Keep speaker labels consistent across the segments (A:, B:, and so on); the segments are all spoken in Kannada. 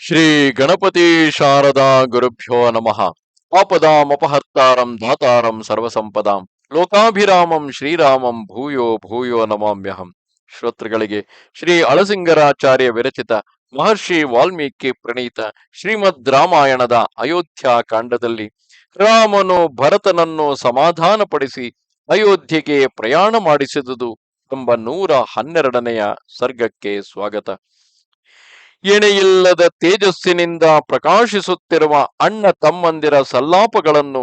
A: ಶ್ರೀ ಗಣಪತಿ ಶಾರದಾ ಗುರುಭ್ಯೋ ನಮಃ. ಆಪದಾಮಪಹರ್ತಾರಂ ಧಾತಾರಂ ಸರ್ವಸಂಪದಾಂ. ಲೋಕಾಭಿರಾಮಂ ಶ್ರೀರಾಮಂ ಭೂಯೋ ಭೂಯೋ ನಮಾಮ್ಯಹಂ. ಶ್ರೋತೃಗಳಿಗೆ ಶ್ರೀ ಅಳಸಿಂಗರಾಚಾರ್ಯ ವಿರಚಿತ ಮಹರ್ಷಿ ವಾಲ್ಮೀಕಿ ಪ್ರಣೀತ ಶ್ರೀಮದ್ ರಾಮಾಯಣದ ಅಯೋಧ್ಯ ಕಾಂಡದಲ್ಲಿ ರಾಮನು ಭರತನನ್ನು ಸಮಾಧಾನಪಡಿಸಿ ಅಯೋಧ್ಯೆಗೆ ಪ್ರಯಾಣ ಮಾಡಿಸಿದುದು ಎಂಬ ನೂರ ಹನ್ನೆರಡನೆಯ ಸರ್ಗಕ್ಕೆ ಸ್ವಾಗತ. ಎಣೆಯಿಲ್ಲದ ತೇಜಸ್ಸಿನಿಂದ ಪ್ರಕಾಶಿಸುತ್ತಿರುವ ಅಣ್ಣ ತಮ್ಮಂದಿರ ಸಲ್ಲಾಪಗಳನ್ನು,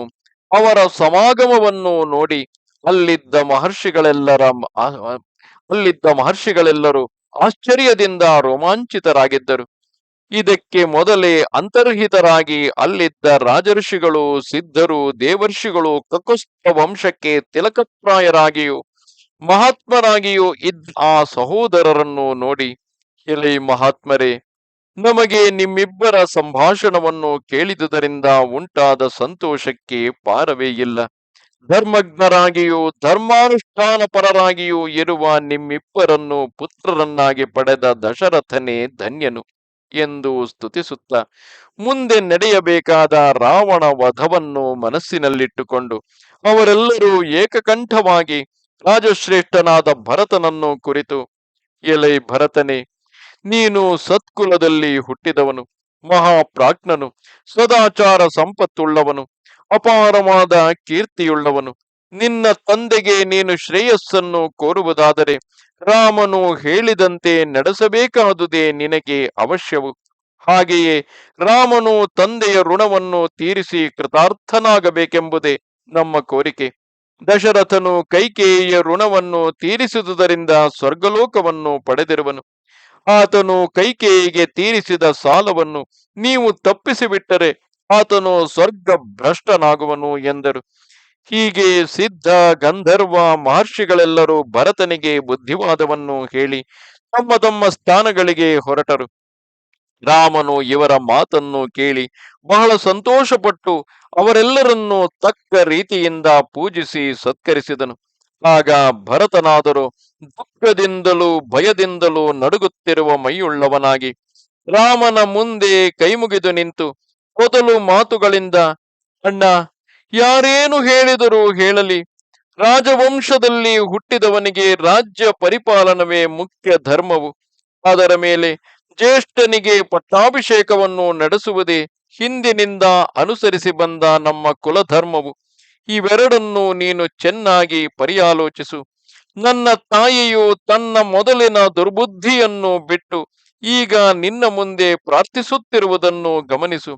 A: ಅವರ ಸಮಾಗಮವನ್ನು ನೋಡಿ ಅಲ್ಲಿದ್ದ ಮಹರ್ಷಿಗಳೆಲ್ಲರ ಅಲ್ಲಿದ್ದ ಮಹರ್ಷಿಗಳೆಲ್ಲರೂ ಆಶ್ಚರ್ಯದಿಂದ ರೋಮಾಂಚಿತರಾಗಿದ್ದರು. ಇದಕ್ಕೆ ಮೊದಲೇ ಅಂತರ್ಹಿತರಾಗಿ ಅಲ್ಲಿದ್ದ ರಾಜಋಷಿಗಳು ಸಿದ್ಧರು, ದೇವರ್ಷಿಗಳು ಕಕುಸ್ತ ವಂಶಕ್ಕೆ ತಿಲಕಪ್ರಾಯರಾಗಿಯೂ ಮಹಾತ್ಮರಾಗಿಯೂ ಇದ್ದ ಆ ಸಹೋದರರನ್ನು ನೋಡಿ ಎಲೆ ಮಹಾತ್ಮರೇ ನಮಗೆ ನಿಮ್ಮಿಬ್ಬರ ಸಂಭಾಷಣವನ್ನು ಕೇಳಿದುದರಿಂದ ಉಂಟಾದ ಸಂತೋಷಕ್ಕೆ ಪಾರವೇ ಇಲ್ಲ. ಧರ್ಮಜ್ಞರಾಗಿಯೂ ಧರ್ಮಾನುಷ್ಠಾನ ಪರರಾಗಿಯೂ ಇರುವ ನಿಮ್ಮಿಬ್ಬರನ್ನು ಪುತ್ರರನ್ನಾಗಿ ಪಡೆದ ದಶರಥನೇ ಧನ್ಯನು ಎಂದು ಸ್ತುತಿಸುತ್ತ ಮುಂದೆ ನಡೆಯಬೇಕಾದ ರಾವಣ ವಧವನ್ನು ಮನಸ್ಸಿನಲ್ಲಿಟ್ಟುಕೊಂಡು ಅವರೆಲ್ಲರೂ ಏಕಕಂಠವಾಗಿ ರಾಜಶ್ರೇಷ್ಠನಾದ ಭರತನನ್ನು ಕುರಿತು, ಎಲೈ ಭರತನೇ ನೀನು ಸತ್ಕುಲದಲ್ಲಿ ಹುಟ್ಟಿದವನು, ಮಹಾಪ್ರಾಜ್ಞನು, ಸದಾಚಾರ ಸಂಪತ್ತುಳ್ಳವನು, ಅಪಾರವಾದ ಕೀರ್ತಿಯುಳ್ಳವನು. ನಿನ್ನ ತಂದೆಗೆ ನೀನು ಶ್ರೇಯಸ್ಸನ್ನು ಕೋರುವುದಾದರೆ ರಾಮನು ಹೇಳಿದಂತೆ ನಡೆಸಬೇಕಾದುದೇ ನಿನಗೆ ಅವಶ್ಯವು. ಹಾಗೆಯೇ ರಾಮನು ತಂದೆಯ ಋಣವನ್ನು ತೀರಿಸಿ ಕೃತಾರ್ಥನಾಗಬೇಕೆಂಬುದೇ ನಮ್ಮ ಕೋರಿಕೆ. ದಶರಥನು ಕೈಕೇಯಿಯ ಋಣವನ್ನು ತೀರಿಸಿದುದರಿಂದ ಸ್ವರ್ಗಲೋಕವನ್ನು ಪಡೆದಿರುವನು. ಆತನು ಕೈಕೇಯಿಗೆ ತೀರಿಸಿದ ಸಾಲವನ್ನು ನೀವು ತಪ್ಪಿಸಿಬಿಟ್ಟರೆ ಆತನು ಸ್ವರ್ಗ ಭ್ರಷ್ಟನಾಗುವನು ಎಂದರು. ಹೀಗೆ ಸಿದ್ಧ ಗಂಧರ್ವ ಮಹರ್ಷಿಗಳೆಲ್ಲರೂ ಭರತನಿಗೆ ಬುದ್ಧಿವಾದವನ್ನು ಹೇಳಿ ತಮ್ಮ ತಮ್ಮ ಸ್ಥಾನಗಳಿಗೆ ಹೊರಟರು. ರಾಮನು ಇವರ ಮಾತನ್ನು ಕೇಳಿ ಬಹಳ ಸಂತೋಷಪಟ್ಟು ಅವರೆಲ್ಲರನ್ನೂ ತಕ್ಕ ರೀತಿಯಿಂದ ಪೂಜಿಸಿ ಸತ್ಕರಿಸಿದನು. ಆಗ ಭರತನಾದರೂ ದುಃಖದಿಂದಲೂ ಭಯದಿಂದಲೂ ನಡುಗುತ್ತಿರುವ ಮೈಯುಳ್ಳವನಾಗಿ ರಾಮನ ಮುಂದೆ ಕೈಮುಗಿದು ನಿಂತು ಮೊದಲು ಮಾತುಗಳಿಂದ, ಅಣ್ಣ, ಯಾರೇನು ಹೇಳಿದರೂ ಹೇಳಲಿ. ರಾಜವಂಶದಲ್ಲಿ ಹುಟ್ಟಿದವನಿಗೆ ರಾಜ್ಯ ಪರಿಪಾಲನವೇ ಮುಖ್ಯ ಧರ್ಮವು. ಅದರ ಮೇಲೆ ಜ್ಯೇಷ್ಠನಿಗೆ ಪಟ್ಟಾಭಿಷೇಕವನ್ನು ನಡೆಸುವುದೇ ಹಿಂದಿನಿಂದ ಅನುಸರಿಸಿ ಬಂದ ನಮ್ಮ ಕುಲಧರ್ಮವು. ಇವೆರಡನ್ನು ನೀನು ಚೆನ್ನಾಗಿ ಪರಿಯಾಲೋಚಿಸು. ನನ್ನ ತಾಯಿಯು ತನ್ನ ಮೊದಲಿನ ದುರ್ಬುದ್ಧಿಯನ್ನು ಬಿಟ್ಟು ಈಗ ನಿನ್ನ ಮುಂದೆ ಪ್ರಾರ್ಥಿಸುತ್ತಿರುವುದನ್ನು ಗಮನಿಸು.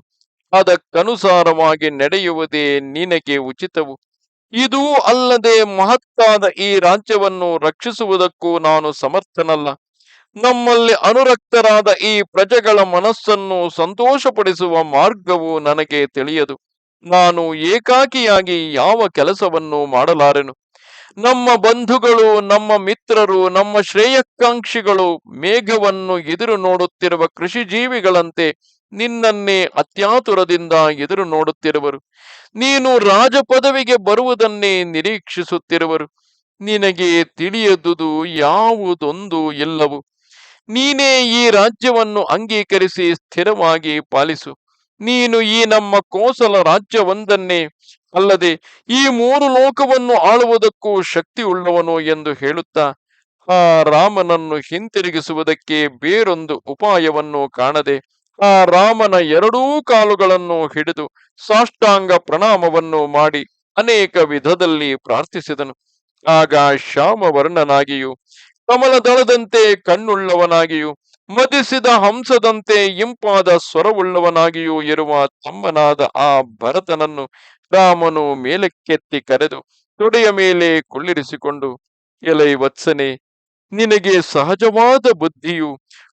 A: ಅದಕ್ಕನುಸಾರವಾಗಿ ನಡೆಯುವುದೇ ನಿನಗೆ ಉಚಿತವು. ಇದೂ ಅಲ್ಲದೆ ಮಹತ್ತಾದ ಈ ರಾಜ್ಯವನ್ನು ರಕ್ಷಿಸುವುದಕ್ಕೂ ನಾನು ಸಮರ್ಥನಲ್ಲ. ನಮ್ಮಲ್ಲಿ ಅನುರಕ್ತರಾದ ಈ ಪ್ರಜೆಗಳ ಮನಸ್ಸನ್ನು ಸಂತೋಷಪಡಿಸುವ ಮಾರ್ಗವು ನನಗೆ ತಿಳಿಯದು. ನಾನು ಏಕಾಕಿಯಾಗಿ ಯಾವ ಕೆಲಸವನ್ನು ಮಾಡಲಾರೆನು? ನಮ್ಮ ಬಂಧುಗಳು, ನಮ್ಮ ಮಿತ್ರರು, ನಮ್ಮ ಶ್ರೇಯಕಾಂಕ್ಷಿಗಳು ಮೇಘವನ್ನು ಎದುರು ನೋಡುತ್ತಿರುವ ಕೃಷಿ ಜೀವಿಗಳಂತೆ ನಿನ್ನನ್ನೇ ಅತ್ಯಾತುರದಿಂದ ಎದುರು ನೋಡುತ್ತಿರುವರು. ನೀನು ರಾಜ ಪದವಿಗೆ ಬರುವುದನ್ನೇ ನಿರೀಕ್ಷಿಸುತ್ತಿರುವರು. ನಿನಗೆ ತಿಳಿಯದುದು ಯಾವುದೊಂದು ಇಲ್ಲವು. ನೀನೇ ಈ ರಾಜ್ಯವನ್ನು ಅಂಗೀಕರಿಸಿ ಸ್ಥಿರವಾಗಿ ಪಾಲಿಸು. ನೀನು ಈ ನಮ್ಮ ಕೋಸಲ ರಾಜ್ಯವೊಂದನ್ನೇ ಅಲ್ಲದೆ ಈ ಮೂರು ಲೋಕವನ್ನು ಆಳುವುದಕ್ಕೂ ಶಕ್ತಿ ಉಳ್ಳವನು ಎಂದು ಹೇಳುತ್ತಾ, ಆ ರಾಮನನ್ನು ಹಿಂತಿರುಗಿಸುವುದಕ್ಕೆ ಬೇರೊಂದು ಉಪಾಯವನ್ನು ಕಾಣದೆ, ಆ ರಾಮನ ಎರಡೂ ಕಾಲುಗಳನ್ನು ಹಿಡಿದು ಸಾಷ್ಟಾಂಗ ಪ್ರಣಾಮವನ್ನು ಮಾಡಿ ಅನೇಕ ವಿಧದಲ್ಲಿ ಪ್ರಾರ್ಥಿಸಿದನು. ಆಗ ಶ್ಯಾಮವರ್ಣನಾಗಿಯೂ, ಕಮಲದಳದಂತೆ ಕಣ್ಣುಳ್ಳವನಾಗಿಯೂ ಮದಿಸಿದ ಹಂಸದಂತೆ ಇಂಪಾದ ಸ್ವರವುಳ್ಳವನಾಗಿಯೂ ಇರುವ ತಮ್ಮನಾದ ಆ ಭರತನನ್ನು ರಾಮನು ಮೇಲಕ್ಕೆತ್ತಿ ಕರೆದು ತೊಡೆಯ ಮೇಲೆ ಕುಳ್ಳಿರಿಸಿಕೊಂಡು, ಎಲೈ ವತ್ಸನೆ, ನಿನಗೆ ಸಹಜವಾದ ಬುದ್ಧಿಯು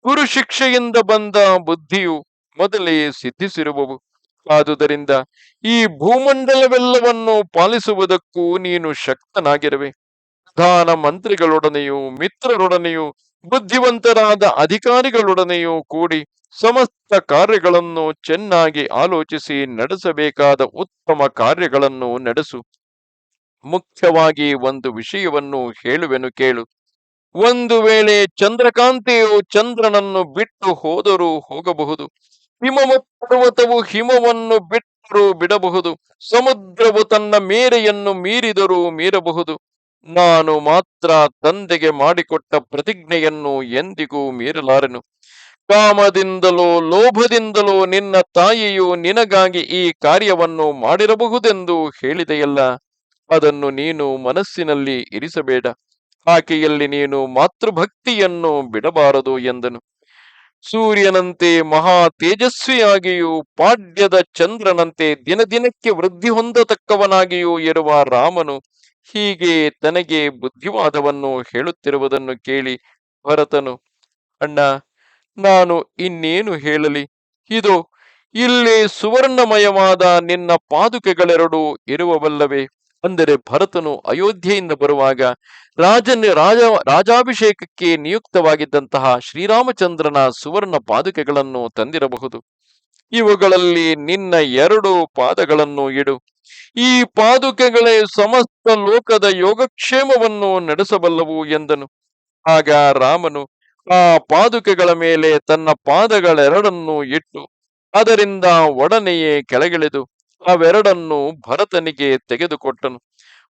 A: ಗುರು ಶಿಕ್ಷೆಯಿಂದ ಬಂದ ಬುದ್ಧಿಯು ಮೊದಲೇ ಸಿದ್ಧಿಸಿರುವವು. ಆದುದರಿಂದ ಈ ಭೂಮಂಡಲವೆಲ್ಲವನ್ನು ಪಾಲಿಸುವುದಕ್ಕೂ ನೀನು ಶಕ್ತನಾಗಿರುವೆ. ಪ್ರಧಾನ ಮಂತ್ರಿಗಳೊಡನೆಯೂ, ಮಿತ್ರರೊಡನೆಯೂ ಬುದ್ಧಿವಂತರಾದ ಅಧಿಕಾರಿಗಳೊಡನೆಯೂ ಕೂಡಿ ಸಮಸ್ತ ಕಾರ್ಯಗಳನ್ನು ಚೆನ್ನಾಗಿ ಆಲೋಚಿಸಿ ನಡೆಸಬೇಕಾದ ಉತ್ತಮ ಕಾರ್ಯಗಳನ್ನು ನಡೆಸು. ಮುಖ್ಯವಾಗಿ ಒಂದು ವಿಷಯವನ್ನು ಹೇಳುವೆನು ಕೇಳು. ಒಂದು ವೇಳೆ ಚಂದ್ರಕಾಂತಿಯು ಚಂದ್ರನನ್ನು ಬಿಟ್ಟು ಹೋದರೂ ಹೋಗಬಹುದು. ಹಿಮವ ಪರ್ವತವು ಹಿಮವನ್ನು ಬಿಟ್ಟರೂ ಬಿಡಬಹುದು. ಸಮುದ್ರವು ತನ್ನ ಮೇರೆಯನ್ನು ಮೀರಿದರೂ ಮೀರಬಹುದು. ನಾನು ಮಾತ್ರ ತಂದೆಗೆ ಮಾಡಿಕೊಟ್ಟ ಪ್ರತಿಜ್ಞೆಯನ್ನು ಎಂದಿಗೂ ಮೀರಲಾರೆನು. ಕಾಮದಿಂದಲೋ ಲೋಭದಿಂದಲೋ ನಿನ್ನ ತಾಯಿಯು ನಿನಗಾಗಿ ಈ ಕಾರ್ಯವನ್ನು ಮಾಡಿರಬಹುದೆಂದು ಹೇಳಿದೆಯಲ್ಲ, ಅದನ್ನು ನೀನು ಮನಸ್ಸಿನಲ್ಲಿ ಇರಿಸಬೇಡ. ಆಕೆಯಲ್ಲಿ ನೀನು ಮಾತೃಭಕ್ತಿಯನ್ನು ಬಿಡಬಾರದು ಎಂದನು. ಸೂರ್ಯನಂತೆ ಮಹಾ ತೇಜಸ್ವಿಯಾಗಿಯೂ ಪಾಡ್ಯದ ಚಂದ್ರನಂತೆ ದಿನ ದಿನಕ್ಕೆ ವೃದ್ಧಿ ಹೊಂದತಕ್ಕವನಾಗಿಯೂ ಇರುವ ರಾಮನು ಹೀಗೆ ತನಗೆ ಬುದ್ಧಿವಾದವನ್ನು ಹೇಳುತ್ತಿರುವುದನ್ನು ಕೇಳಿ ಭರತನು ಅಣ್ಣ, ನಾನು ಇನ್ನೇನು ಹೇಳಲಿ? ಇದು ಇಲ್ಲಿ ಸುವರ್ಣಮಯವಾದ ನಿನ್ನ ಪಾದುಕೆಗಳೆರಡು ಇರುವವಲ್ಲವೇ? ಅಂದರೆ ಭರತನು ಅಯೋಧ್ಯೆಯಿಂದ ಬರುವಾಗ ರಾಜನ ರಾಜ ರಾಜಾಭಿಷೇಕಕ್ಕೆ ನಿಯುಕ್ತವಾಗಿದ್ದಂತಹ ಶ್ರೀರಾಮಚಂದ್ರನ ಸುವರ್ಣ ಪಾದುಕೆಗಳನ್ನು ತಂದಿರಬಹುದು. ಇವುಗಳಲ್ಲಿ ನಿನ್ನ ಎರಡು ಪಾದಗಳನ್ನು ಇಡು. ಈ ಪಾದುಕೆಗಳೇ ಸಮಸ್ತ ಲೋಕದ ಯೋಗಕ್ಷೇಮವನ್ನು ನಡೆಸಬಲ್ಲವು ಎಂದನು. ಆಗ ರಾಮನು ಆ ಪಾದುಕೆಗಳ ಮೇಲೆ ತನ್ನ ಪಾದಗಳೆರಡನ್ನು ಇಟ್ಟು, ಅದರಿಂದ ಒಡನೆಯೇ ಕೆಳಗಿಳಿದು, ಅವೆರಡನ್ನು ಭರತನಿಗೆ ತೆಗೆದುಕೊಟ್ಟನು.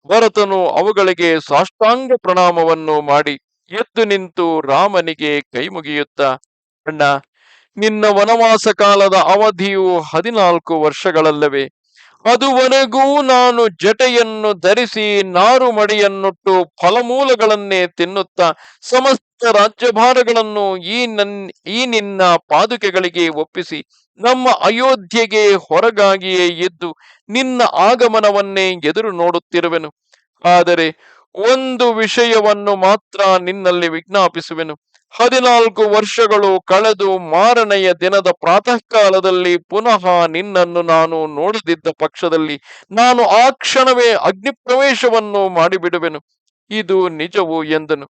A: ಭರತನು ಅವುಗಳಿಗೆ ಸಾಷ್ಟಾಂಗ ಪ್ರಣಾಮವನ್ನು ಮಾಡಿ ಎದ್ದು ನಿಂತು ರಾಮನಿಗೆ ಕೈ ಮುಗಿಯುತ್ತಾ ಅಣ್ಣ, ನಿನ್ನ ವನವಾಸ ಕಾಲದ ಅವಧಿಯು ಹದಿನಾಲ್ಕು ವರ್ಷಗಳಲ್ಲವೇ? ಅದುವರೆಗೂ ನಾನು ಜಟೆಯನ್ನು ಧರಿಸಿ ನಾರು ಮಡಿಯನ್ನುಟ್ಟು ಫಲಮೂಲಗಳನ್ನೇ ತಿನ್ನುತ್ತಾ ಸಮಸ್ತ ರಾಜ್ಯಭಾರಗಳನ್ನು ಈ ನನ್, ಈ ನಿನ್ನ ಪಾದುಕೆಗಳಿಗೆ ಒಪ್ಪಿಸಿ ನಮ್ಮ ಅಯೋಧ್ಯೆಗೆ ಹೊರಗಾಗಿಯೇ ಇದ್ದು ನಿನ್ನ ಆಗಮನವನ್ನೇ ಎದುರು ನೋಡುತ್ತಿರುವೆನು. ಆದರೆ ಒಂದು ವಿಷಯವನ್ನು ಮಾತ್ರ ನಿನ್ನಲ್ಲಿ ವಿಜ್ಞಾಪಿಸುವೆನು. ಹದಿನಾಲ್ಕು ವರ್ಷಗಳು ಕಳೆದು ಮಾರನೆಯ ದಿನದ ಪ್ರಾತಃ ಕಾಲದಲ್ಲಿ ಪುನಃ ನಿನ್ನನ್ನು ನಾನು ನೋಡದಿದ್ದ ಪಕ್ಷದಲ್ಲಿ ನಾನು ಆ ಕ್ಷಣವೇ ಅಗ್ನಿಪ್ರವೇಶವನ್ನು ಮಾಡಿಬಿಡುವೆನು. ಇದು ನಿಜವು ಎಂದನು.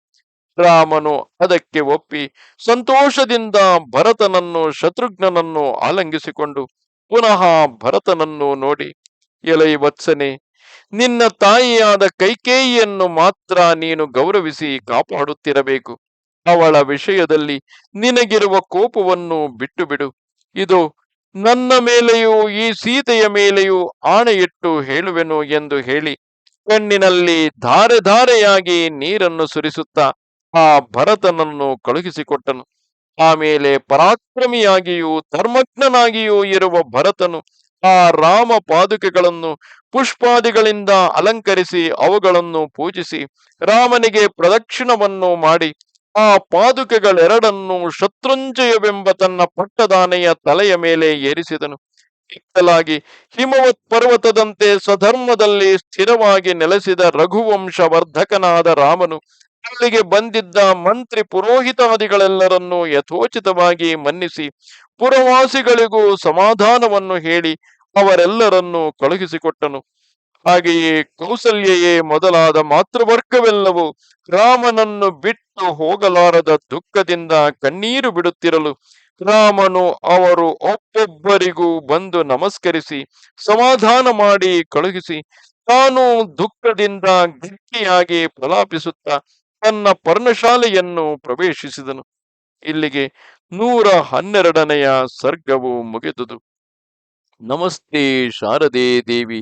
A: ರಾಮನು ಅದಕ್ಕೆ ಒಪ್ಪಿ ಸಂತೋಷದಿಂದ ಭರತನನ್ನು, ಶತ್ರುಘ್ನನನ್ನು ಆಲಂಗಿಸಿಕೊಂಡು ಪುನಃ ಭರತನನ್ನು ನೋಡಿ, ಎಲೈ ವತ್ಸನೆ, ನಿನ್ನ ತಾಯಿಯಾದ ಕೈಕೇಯಿಯನ್ನು ಮಾತ್ರ ನೀನು ಗೌರವಿಸಿ ಕಾಪಾಡುತ್ತಿರಬೇಕು. ಅವಳ ವಿಷಯದಲ್ಲಿ ನಿನಗಿರುವ ಕೋಪವನ್ನು ಬಿಟ್ಟು ಬಿಡು ಇದು ನನ್ನ ಮೇಲೆಯೂ ಈ ಸೀತೆಯ ಮೇಲೆಯೂ ಆಣೆಯಿಟ್ಟು ಹೇಳುವೆನು ಎಂದು ಹೇಳಿ ಕಣ್ಣಿನಲ್ಲಿ ಧಾರೆ ಧಾರೆಯಾಗಿ ನೀರನ್ನು ಸುರಿಸುತ್ತಾ ಆ ಭರತನನ್ನು ಕಳುಹಿಸಿಕೊಟ್ಟನು. ಆಮೇಲೆ ಪರಾಕ್ರಮಿಯಾಗಿಯೂ ಧರ್ಮಜ್ಞನಾಗಿಯೂ ಇರುವ ಭರತನು ಆ ರಾಮ ಪಾದುಕೆಗಳನ್ನು ಪುಷ್ಪಾದಿಗಳಿಂದ ಅಲಂಕರಿಸಿ ಅವುಗಳನ್ನು ಪೂಜಿಸಿ ರಾಮನಿಗೆ ಪ್ರದಕ್ಷಿಣವನ್ನು ಮಾಡಿ ಆ ಪಾದುಕೆಗಳೆರಡನ್ನು ಶತ್ರುಂಜಯವೆಂಬ ತನ್ನ ಪಟ್ಟದಾನೆಯ ತಲೆಯ ಮೇಲೆ ಏರಿಸಿದನು. ಇತ್ತಲಾಗಿ ಹಿಮವತ್ ಪರ್ವತದಂತೆ ಸ್ವಧರ್ಮದಲ್ಲಿ ಸ್ಥಿರವಾಗಿ ನೆಲೆಸಿದ ರಘುವಂಶ ವರ್ಧಕನಾದ ರಾಮನು ಅಲ್ಲಿಗೆ ಬಂದಿದ್ದ ಮಂತ್ರಿ ಪುರೋಹಿತಾದಿಗಳೆಲ್ಲರನ್ನೂ ಯಥೋಚಿತವಾಗಿ ಮನ್ನಿಸಿ ಪುರವಾಸಿಗಳಿಗೂ ಸಮಾಧಾನವನ್ನು ಹೇಳಿ ಅವರೆಲ್ಲರನ್ನೂ ಕಳುಹಿಸಿಕೊಟ್ಟನು. ಹಾಗೆಯೇ ಕೌಸಲ್ಯೆಯೇ ಮೊದಲಾದ ಮಾತೃವರ್ಗವೆಲ್ಲವೂ ರಾಮನನ್ನು ಬಿಟ್ಟು ಹೋಗಲಾರದ ದುಃಖದಿಂದ ಕಣ್ಣೀರು ಬಿಡುತ್ತಿರಲು ರಾಮನು ಅವರು ಒಬ್ಬೊಬ್ಬರಿಗೂ ಬಂದು ನಮಸ್ಕರಿಸಿ, ಸಮಾಧಾನ ಮಾಡಿ ಕಳುಹಿಸಿ, ತಾನು ದುಃಖದಿಂದ ಗಟ್ಟಿಯಾಗಿ ಪ್ರಲಾಪಿಸುತ್ತ ತನ್ನ ಪರ್ಣಶಾಲೆಯನ್ನು ಪ್ರವೇಶಿಸಿದನು. ಇಲ್ಲಿಗೆ ನೂರ ಹನ್ನೆರಡನೆಯ ಸರ್ಗವು ಮುಗಿದುದು. ನಮಸ್ತೆ ಶಾರದೆ ದೇವಿ.